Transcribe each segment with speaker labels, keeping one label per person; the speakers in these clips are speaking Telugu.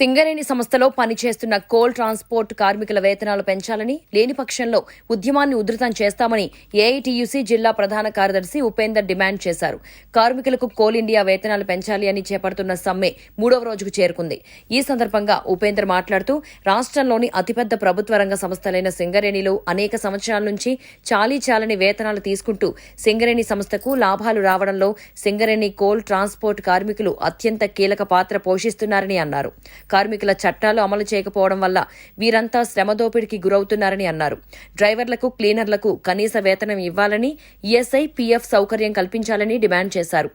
Speaker 1: సింగరేణి సంస్థలో పనిచేస్తున్న కోల్ ట్రాన్స్పోర్ట్ కార్మికుల వేతనాలు పెంచాలని లేని పక్షంలో ఉద్యమాన్ని ఉధృతం చేస్తామని ఏఐటీయూసీ జిల్లా ప్రధాన కార్యదర్శి ఉపేందర్ డిమాండ్ చేశారు. కార్మికులకు కోల్ ఇండియా వేతనాలు పెంచాలి అని చేపడుతున్న సమ్మె మూడవ రోజుకు చేరుకుంది. ఈ సందర్భంగా ఉపేందర్ మాట్లాడుతూ రాష్ట్రంలోని అతిపెద్ద ప్రభుత్వ రంగ సంస్థలైన సింగరేణిలో అనేక సంవత్సరాల నుంచి చాలీ చాలని వేతనాలు తీసుకుంటూ సింగరేణి సంస్థకు లాభాలు రావడంలో సింగరేణి కోల్ ట్రాన్స్పోర్ట్ కార్మికులు అత్యంత కీలక పాత్ర పోషిస్తున్నారని అన్నారు. కార్మికుల చట్టాలు అమలు చేయకపోవడం వల్ల వీరంతా శ్రమదోపిడికి గురవుతున్నారని అన్నారు. డ్రైవర్లకు క్లీనర్లకు కనీస వేతనం ఇవ్వాలని ఈఎస్ఐ పీఎఫ్ సౌకర్యం కల్పించాలని డిమాండ్ చేశారు.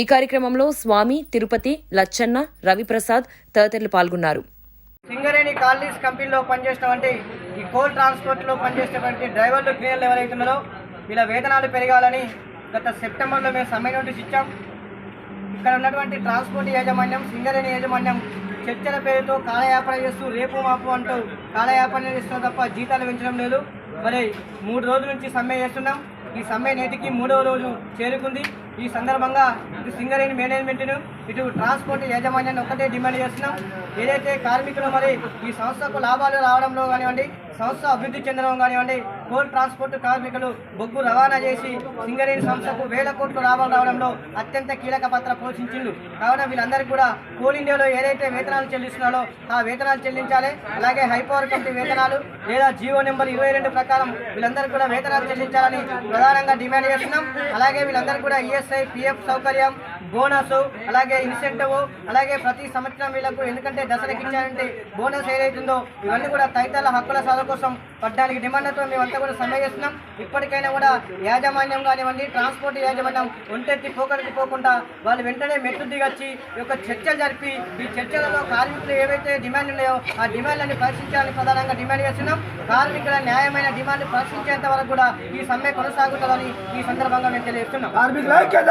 Speaker 1: ఈ కార్యక్రమంలో స్వామి తిరుపతి లచ్చన్న రవిప్రసాద్ తదితరులు పాల్గొన్నారు.
Speaker 2: సింగరేణి కాలనీస్ కంపెనీలో పనిచేసినటువంటి ఈ కోల్ ట్రాన్స్పోర్ట్లో పనిచేసినటువంటి డ్రైవర్లు క్లీనర్లు ఎవరైతున్నారో వీళ్ళ వేతనాలు పెరగాలని గత సెప్టెంబర్లో మేము సమ్మె నోటీస్ ఇచ్చాం. ఇక్కడ ఉన్నటువంటి ట్రాన్స్పోర్ట్ యాజమాన్యం సింగరేణి యాజమాన్యం చర్చల పేరుతో కాలయాపన చేస్తూ రేపు మాపు అంటూ కాలయాపన చేస్తున్న తప్ప జీతాలు పెంచడం లేదు. మరి మూడు రోజుల నుంచి సమ్మె చేస్తున్నాం. ఈ సమ్మె నేటికి మూడవ రోజు చేరుకుంది. ఈ సందర్భంగా ఇటు సింగరేణి మేనేజ్మెంట్ను ఇటు ట్రాన్స్పోర్ట్ యాజమాన్యాన్ని ఒక్కటే డిమాండ్ చేస్తున్నాం. ఏదైతే కార్మికులు మరి ఈ సంస్థకు లాభాలు రావడంలో కానివ్వండి సంస్థ అభివృద్ధి చెందడం కానివ్వండి కోల్ ట్రాన్స్పోర్ట్ కార్మికులు బొగ్గు రవాణా చేసి సింగరేణి సంస్థకు వేల కోట్లు లాభాలు రావడంలో అత్యంత కీలక పాత్ర పోషించిండు. కావున వీళ్ళందరికీ కూడా కోల్ ఇండియాలో ఏదైతే వేతనాలు చెల్లిస్తున్నారో ఆ వేతనాలు చెల్లించాలి. అలాగే హైపవర్ కంపెనీ వేతనాలు లేదా జియో నెంబర్ ఇరవై రెండు ప్రకారం వీళ్ళందరికీ కూడా వేతనాలు చెల్లించాలని ప్రధానంగా డిమాండ్ చేస్తున్నాం. అలాగే వీళ్ళందరికీ కూడా ఈఎస్ఐ పిఎఫ్ సౌకర్యం బోనస్ అలాగే ఇన్సెంటివ్ అలాగే ప్రతి సంవత్సరం వీళ్ళకు ఎందుకంటే దసరాకి ఇచ్చారంటే బోనస్ ఏదైతుందో ఇవన్నీ కూడా తదితరుల హక్కుల సాధన కోసం పద్నాలుగు డిమాండ్లతో మేమంతా కూడా సమ్మె చేస్తున్నాం. ఇప్పటికైనా కూడా యాజమాన్యం కానివ్వండి ట్రాన్స్పోర్ట్ యాజమాన్యం ఒంటెత్తి పోకరికి పోకుండా వాళ్ళు వెంటనే మెట్టు దిగొచ్చి ఈ యొక్క చర్చలు జరిపి ఈ చర్చలలో కార్మికులు ఏవైతే డిమాండ్ ఉన్నాయో ఆ డిమాండ్లని పరిశీలించాలని ప్రధానంగా డిమాండ్ చేస్తున్నాం. కార్మికుల న్యాయమైన డిమాండ్ పరిశీలించేంత వరకు కూడా ఈ సమ్మె కొనసాగుతుందని ఈ సందర్భంగా మేము తెలియజేస్తున్నాం.
Speaker 3: కార్మికుల ఐక్యత!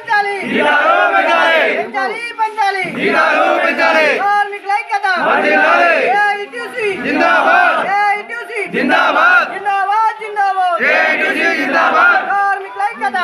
Speaker 2: పెంచాలి! పెంచాలి పెంచాలి పెంచాలి కార్మికుల ఐక్యత ఏఐటీసీ ఏఐటీసీ జిందాబాద్ జిందాబాద్ జిందాబాద్ కార్మికుల ఐక్యత